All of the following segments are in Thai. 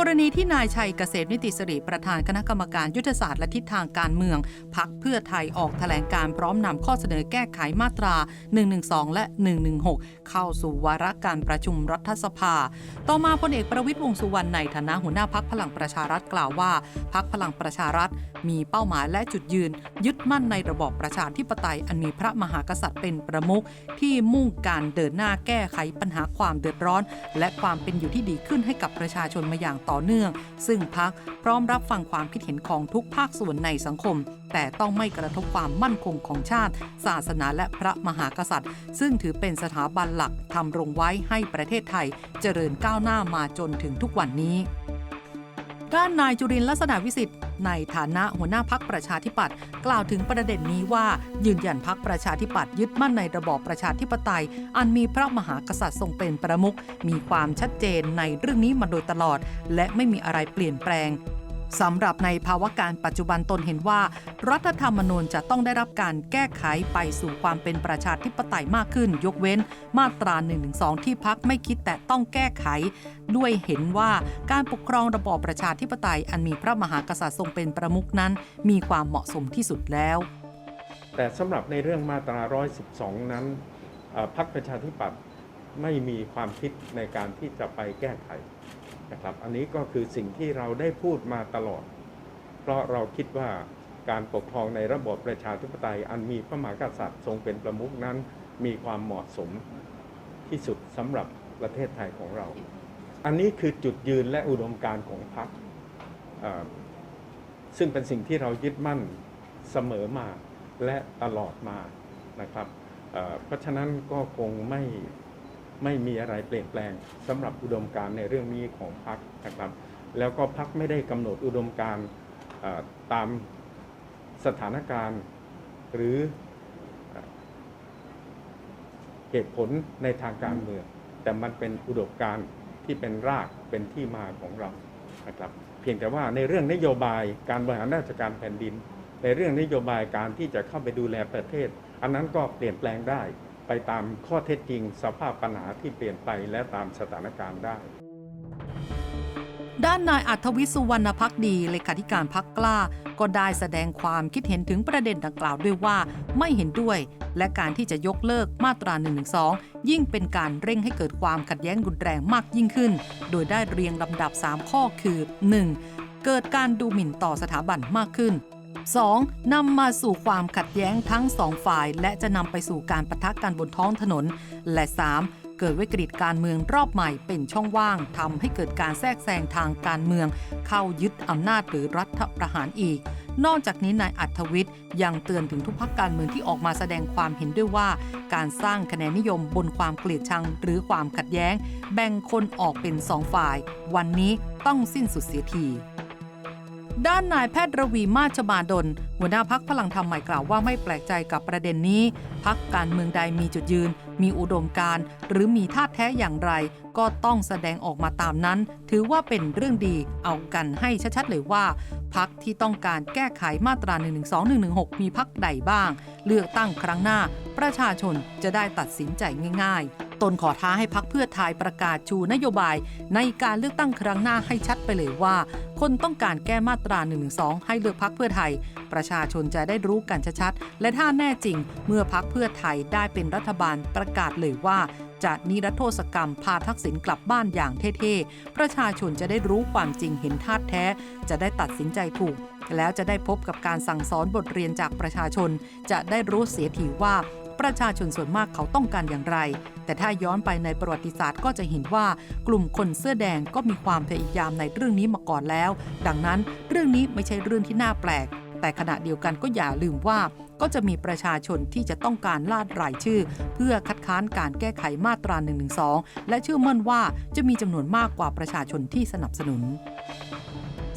กรณีที่นายชัยเกษมนิติสิริประธานคณะกรรมการยุทธศาสตร์และทิศทางการเมืองพักเพื่อไทยออกแถลงการพร้อมนำข้อเสนอแก้ไขมาตรา 112 และ 116 เข้าสู่วาระการประชุมรัฐสภา ต่อมาพลเอกประวิตรวงสุวรรณในฐานะหัวหน้าพักพลังประชารัฐกล่าวว่าพักพลังประชารัฐ มีเป้าหมายและจุดยืน ยึดมั่นในระบอบประชาธิปไตยอันมีพระมหากษัตริย์เป็นประมุขที่มุ่งการเดินหน้าแก้ไขปัญหาความเดือดร้อน และความเป็นอยู่ที่ดีขึ้นให้กับประชาชนมาอย่างต่อเนื่อง ซึ่งพักพร้อมรับฟังความคิดเห็นของทุกภาคส่วนในสังคม แต่ต้องไม่กระทบความมั่นคงของชาติ ศาสนาและพระมหากษัตริย์ ซึ่งถือเป็นสถาบันหลักทำรงไว้ให้ประเทศไทย เจริญก้าวหน้ามาจนถึงทุกวันนี้ ด้านนายจุรินร์ลักษณะวิสิทธิ์ในฐานะหัวหน้าพักประชาธิปัตย์กล่าวถึงประเด็นนี้ว่ายืนยันพักประชาธิปัตย์ยึดมั่นในระบอบประชาธิปไตย อันมีพระมหากษัตริย์ทรงเป็นประมุขมีความชัดเจนในเรื่องนี้มาโดยตลอด และไม่มีอะไรเปลี่ยนแปลง สำหรับในภาวะการปัจจุบันตนเห็นว่า รัฐธรรมนูญจะต้องได้รับการแก้ไขไปสู่ความเป็นประชาธิปไตยมากขึ้น ยกเว้น มาตรา1นึที่พักไม่คิดแต่ต้องแก้ไข ด้วยเห็นว่าการปกครองระบอบประชาธิปไตย อันมีพระมหากษัตริย์ทรงเป็นประมุขนั้น มีความเหมาะสมที่สุดแล้ว แต่สำหรับในเรื่องมาตรา 112 นั้นเอ่อพรรคประชาธิปัตย์ไม่มีความคิดในการที่จะไปแก้ไข นะครับ อันนี้ก็คือสิ่งที่เราได้พูดมาตลอด เพราะเราคิดว่าการปกครองในระบบประชาธิปไตย อันมีพระมหากษัตริย์ทรงเป็นประมุขนั้นมีความเหมาะสมที่สุดสำหรับประเทศไทยของเรา อันนี้คือจุดยืนและอุดมการณ์ของพรรคซึ่งเป็นสิ่งที่เรายึดมั่นเสมอมาและตลอดมานะครับเอ่อเพราะฉะนั้นก็คงไม่ ไม่มีอะไรเปลี่ยนแปลงสำหรับอุดมการณ์ในเรื่องนี้ของพรรคนะครับ แล้วก็พรรคไม่ได้กำหนดอุดมการณ์ตามสถานการณ์ หรือเอ่อเหตุผลในทางการเมือง แต่มันเป็นอุดมการณ์ที่เป็นรากเป็นที่มาของเรานะครับ เพียงแต่ว่าในเรื่องนโยบายการบริหารราชการแผ่นดิน ในเรื่องนโยบายการที่จะเข้าไปดูแลประเทศ อันนั้นก็เปลี่ยนแปลงได้ ไปตามข้อเท็จจริง สภาพปัญหาที่เปลี่ยนไปและตามสถานการณ์ได้ ด้านนายอัธวิสุวรรณพักดีเลขาธิการพักกล้า ก็ได้แสดงความคิดเห็นถึงประเด็นดังกล่าวด้วยว่าไม่เห็นด้วย และการที่จะยกเลิกมาตรา1นึยิ่งเป็นการเร่งให้เกิดความขัดแย้งรุนแรงมากยิ่งขึ้น โดยได้เรียงลำดับ 3 ข้อคือ 1. เกิดการดูหมิ่นต่อสถาบันมากขึ้น 2. นำมาสู่ความขัดแย้งทั้งสองฝ่าย และจะนำไปสู่การปะทะกันบนท้องถนน และ 3. เกิดวิกฤตการเมืองรอบใหม่เป็นช่องว่างทำให้เกิดการแทรกแซงทางการเมือง เข้ายึดอำนาจหรือรัฐประหารอีกนอกจากนี้นายอัธวิทย์ยังเตือนถึงทุกพักการเมืองที่ออกมาแสดงความเห็นด้วยว่า การสร้างคะแนนนิยมบนความเกลียดชังหรือความขัดแย้ง แบ่งคนออกเป็นสองฝ่าย วันนี้ต้องสิ้นสุดเสียที ด้านนายแพทย์ระวีมาชบาดลหัวหน้าพักพลังธรรมใหม่กล่าวว่าไม่แปลกใจกับประเด็นนี้ พักการเมืองใดมีจุดยืน มีอุดมการหรือมีท่าแท้อย่างไร ก็ต้องแสดงออกมาตามนั้น ถือว่าเป็นเรื่องดีเอากันให้ชัดๆเลยว่า พักที่ต้องการแก้ไขมาตรา 1 1 2 1 1 6 มีพักใดบ้าง เลือกตั้งครั้งหน้า ประชาชนจะได้ตัดสินใจง่าย ๆตนขอท้าให้พักเพื่อไทยประกาศชูนโยบาย ในการเลือกตั้งครั้งหน้าให้ชัดไปเลยว่า คนต้องการแก้มาตรา1นึให้เลือกพักเพื่อไทยประชาชนจะได้รู้กันชัดๆ และถ้าแน่จริง เมื่อพักเพื่อไทยได้เป็นรัฐบาลประกาศเลยว่าจะนิรโทษกรรมพาทักษิณกลับบ้านอย่างเท่ๆ ประชาชนจะได้รู้ความจริงเห็นท่าแท้ จะได้ตัดสินใจถูก แล้วจะได้พบกับการสั่งสอนบทเรียนจากประชาชน จะได้รู้เสียทีว่าประชาชนส่วนมากเขาต้องการอย่างไร แต่ถ้าย้อนไปในประวัติศาสตร์ก็จะเห็นว่ากลุ่มคนเสื้อแดงก็มีความพยายามในเรื่องนี้มาก่อนแล้ว ดังนั้นเรื่องนี้ไม่ใช่เรื่องที่น่าแปลก แต่ขณะเดียวกันก็อย่าลืมว่า ก็จะมีประชาชนที่จะต้องการลาดรายชื่อ เพื่อคัดค้านการแก้ไขมาตรา1นึและเชื่อมั่นว่าจะมีจำนวนมากกว่าประชาชนที่สนับสนุน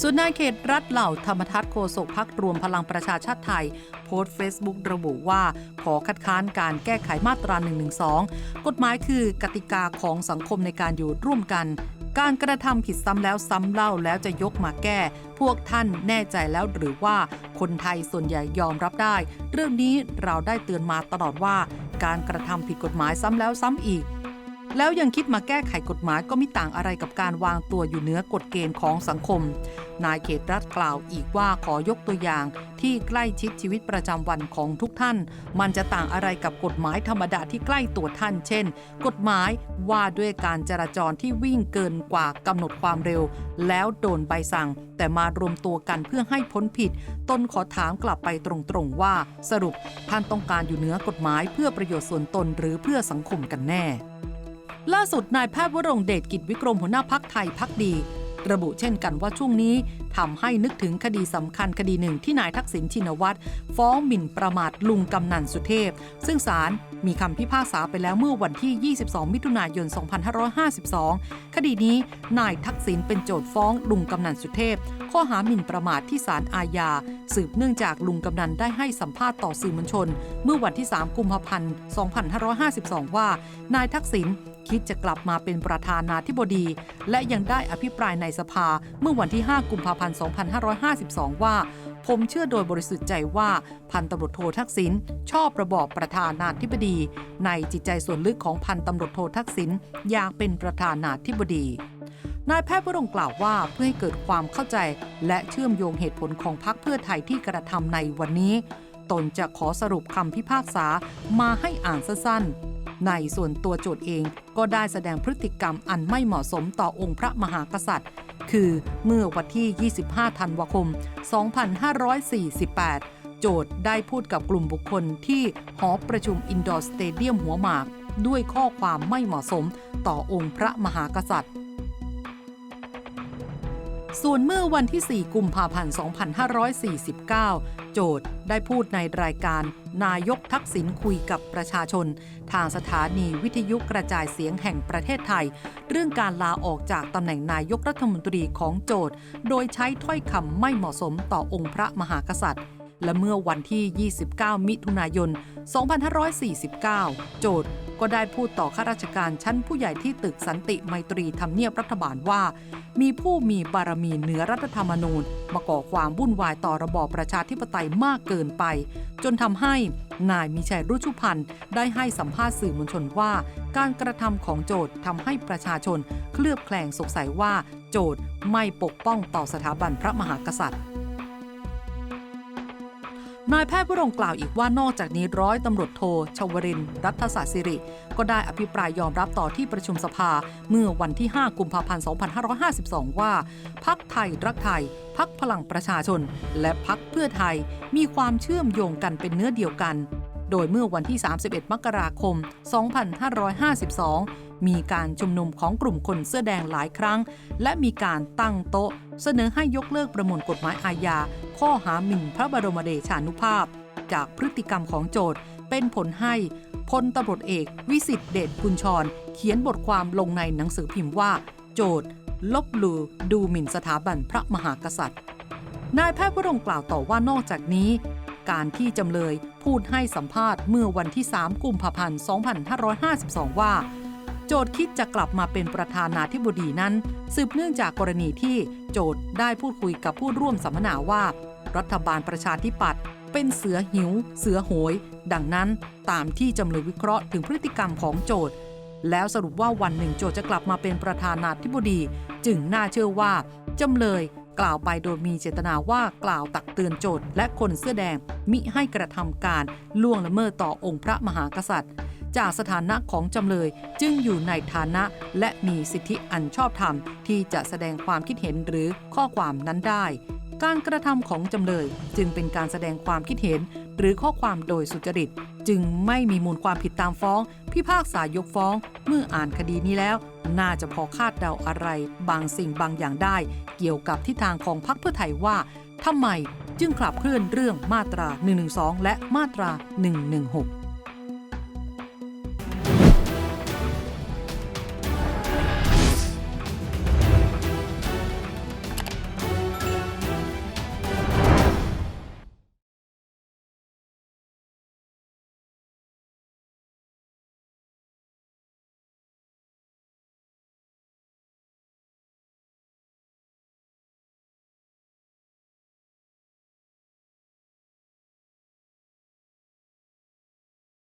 ส่วนนายเขตรัฐเหล่าธรรมทัศน์โฆษกพักรวมพลังประชาชาติไทย โพสต์เฟซบุ๊กระบุว่า ขอคัดค้านการแก้ไขมาตรา112กฎหมายคือกติกาของสังคมในการอยู่ร่วมกัน การกระทำผิดซ้ำแล้วซ้ำเล่าแล้วจะยกมาแก้ พวกท่านแน่ใจแล้วหรือว่าคนไทยส่วนใหญ่ยอมรับได้ เรื่องนี้เราได้เตือนมาตลอดว่า การกระทำผิดกฎหมายซ้ำแล้วซ้ำอีก แล้วยังคิดมาแก้ไขกฎหมายก็ไม่ต่างอะไรกับการวางตัวอยู่เหนือกฎเกณฑ์ของสังคม นายเขตรัฐกล่าวอีกว่าขอยกตัวอย่าง ที่ใกล้ชิดชีวิตประจำวันของทุกท่าน มันจะต่างอะไรกับกฎหมายธรรมดาที่ใกล้ตัวท่าน เช่น กฎหมายว่าด้วยการจราจรที่วิ่งเกินกว่ากำหนดความเร็ว แล้วโดนใบสั่ง แต่มารวมตัวกันเพื่อให้พ้นผิดตนขอถามกลับไปตรงๆว่า สรุปท่านต้องการอยู่เหนือกฎหมายเพื่อประโยชน์ส่วนตนหรือเพื่อสังคมกันแน่ ล่าสุดนายแพทย์วรงเดชกิจวิกรมหัวหน้าพักไทยพักดี ระบุเช่นกันว่าช่วงนี้ทำให้นึกถึงคดีสำคัญคดีหนึ่งที่นายทักษิณชินวัตรฟ้องหมิ่นประมาทลุงกำนันสุเทพ ซึ่งศาลมีคำพิพากษาไปแล้วเมื่อวันที่ 22 มิถุนายน 2552 คดีนี้นายทักษิณเป็นโจทย์ฟ้องลุงกำนันสุเทพ ข้อหาหมิ่นประมาทที่ศาลอาญา สืบเนื่องจากลุงกำนันได้ให้สัมภาษณ์ต่อสื่อมวลชน เมื่อวันที่ 3 กุมภาพันธ์ 2552 ว่านายทักษิณ คิดจะกลับมาเป็นประธานาธิบดี และยังได้อภิปรายในสภาเมื่อวันที่ 5 กุมภาพันธ์ 2552 ว่า ผมเชื่อโดยบริสุทธิ์ใจว่าพันตำรวจโททักษิณชอบระบอบประธานาธิบดี ในจิตใจส่วนลึกของพันตำรวจโททักษิณอยากเป็นประธานาธิบดีนายแพทย์วรงกล่าวว่าเพื่อให้เกิดความเข้าใจ และเชื่อมโยงเหตุผลของพรรคเพื่อไทยที่กระทำในวันนี้ ตนจะขอสรุปคำพิพากษามาให้อ่านสั้นๆ ในส่วนตัวโจทย์เองก็ได้แสดงพฤติกรรมอันไม่เหมาะสมต่อองค์พระมหากษัตริย์ คือเมื่อวันที่ 25 ธันวาคม 2548 โจทย์ได้พูดกับกลุ่มบุคคลที่หอประชุมอินดอร์สเตเดียมหัวหมาก ด้วยข้อความไม่เหมาะสมต่อองค์พระมหากษัตริย์ส่วนเมื่อวันที่ 4 กุมภาพันธ์ 2549 โจทย์ ได้พูดในรายการ นายกทักษิณคุยกับประชาชน ทางสถานีวิทยุกระจายเสียงแห่งประเทศไทย เรื่องการลาออกจากตำแหน่งนายกรัฐมนตรีของโจทย์ โดยใช้ถ้อยคำไม่เหมาะสมต่อองค์พระมหากษัตริย์ และเมื่อวันที่ 29 มิถุนายน 2549 โจทย์ ก็ได้พูดต่อข้าราชการชั้นผู้ใหญ่ที่ตึกสันติไมตรีทำเนียบรัฐบาลว่า มีผู้มีบารมีเหนือรัฐธรรมนูญ มาก่อความวุ่นวายต่อระบอบประชาธิปไตยมากเกินไป จนทำให้นายมีชัยรุชุพันธ์ได้ให้สัมภาษณ์สื่อมวลชนว่า การกระทำของโจทย์ทำให้ประชาชน เคลือบแคลงสงสัยว่า โจทย์ไม่ปกป้องต่อสถาบันพระมหากษัตริย์ นายแพทย์วรงกล่าวอีกว่านอกจากนี้ร้อยตำรวจโทชวริน รัฐศาสตร์สิริ ก็ได้อภิปรายยอมรับต่อที่ประชุมสภา เมื่อวันที่ 5 กุมภาพันธ์ 2552 ว่า พักไทยรักไทย พักพลังประชาชน และพักเพื่อไทยมีความเชื่อมโยงกันเป็นเนื้อเดียวกัน โดยเมื่อวันที่ 31 มกราคม 2552 มีการชุมนุมของกลุ่มคนเสื้อแดงหลายครั้ง และมีการตั้งโต๊ะ เสนอให้ยกเลิกประมวลกฎหมายอาญาข้อหาหมิ่นพระบรมเดชานุภาพ จากพฤติกรรมของโจทย์เป็นผลให้พลตำรวจเอกวิสิทธิเดชกุลชร เขียนบทความลงในหนังสือพิมพ์ว่า โจทย์ ลบหลู่ดูหมิ่นสถาบันพระมหากษัตริย์ นายแพทย์วรงค์กล่าวต่อว่านอกจากนี้ การที่จำเลยพูดให้สัมภาษณ์เมื่อวันที่ 3 กุมภาพันธ์ 2552 ว่า โจทย์คิดจะกลับมาเป็นประธานาธิบดีนั้น สืบเนื่องจากกรณีที่โจทย์ได้พูดคุยกับผู้ร่วมสัมมนาว่า รัฐบาลประชาธิปัตย์เป็นเสือหิว เสือโหย ดังนั้นตามที่จำเลยวิเคราะห์ถึงพฤติกรรมของโจทย์แล้วสรุปว่าวันหนึ่งโจทย์จะกลับมาเป็นประธานาธิบดี จึงน่าเชื่อว่าจำเลยกล่าวไปโดยมีเจตนาว่ากล่าวตักเตือนโจทย์และคนเสื้อแดงมิให้กระทำการล่วงละเมิดต่อองค์พระมหากษัตริย์ จากสถานะของจำเลยจึงอยู่ในฐานะและมีสิทธิอันชอบธรรม ที่จะแสดงความคิดเห็นหรือข้อความนั้นได้ การกระทำของจำเลยจึงเป็นการแสดงความคิดเห็น หรือข้อความโดยสุจริต จึงไม่มีมูลความผิดตามฟ้อง พิพากษายกฟ้อง เมื่ออ่านคดีนี้แล้ว น่าจะพอคาดเดาอะไร บางสิ่งบางอย่างได้ เกี่ยวกับทิศทางของพรรคเพื่อไทยว่าทำไมจึงขับเคลื่อนเรื่องมาตรา 112 และมาตรา 116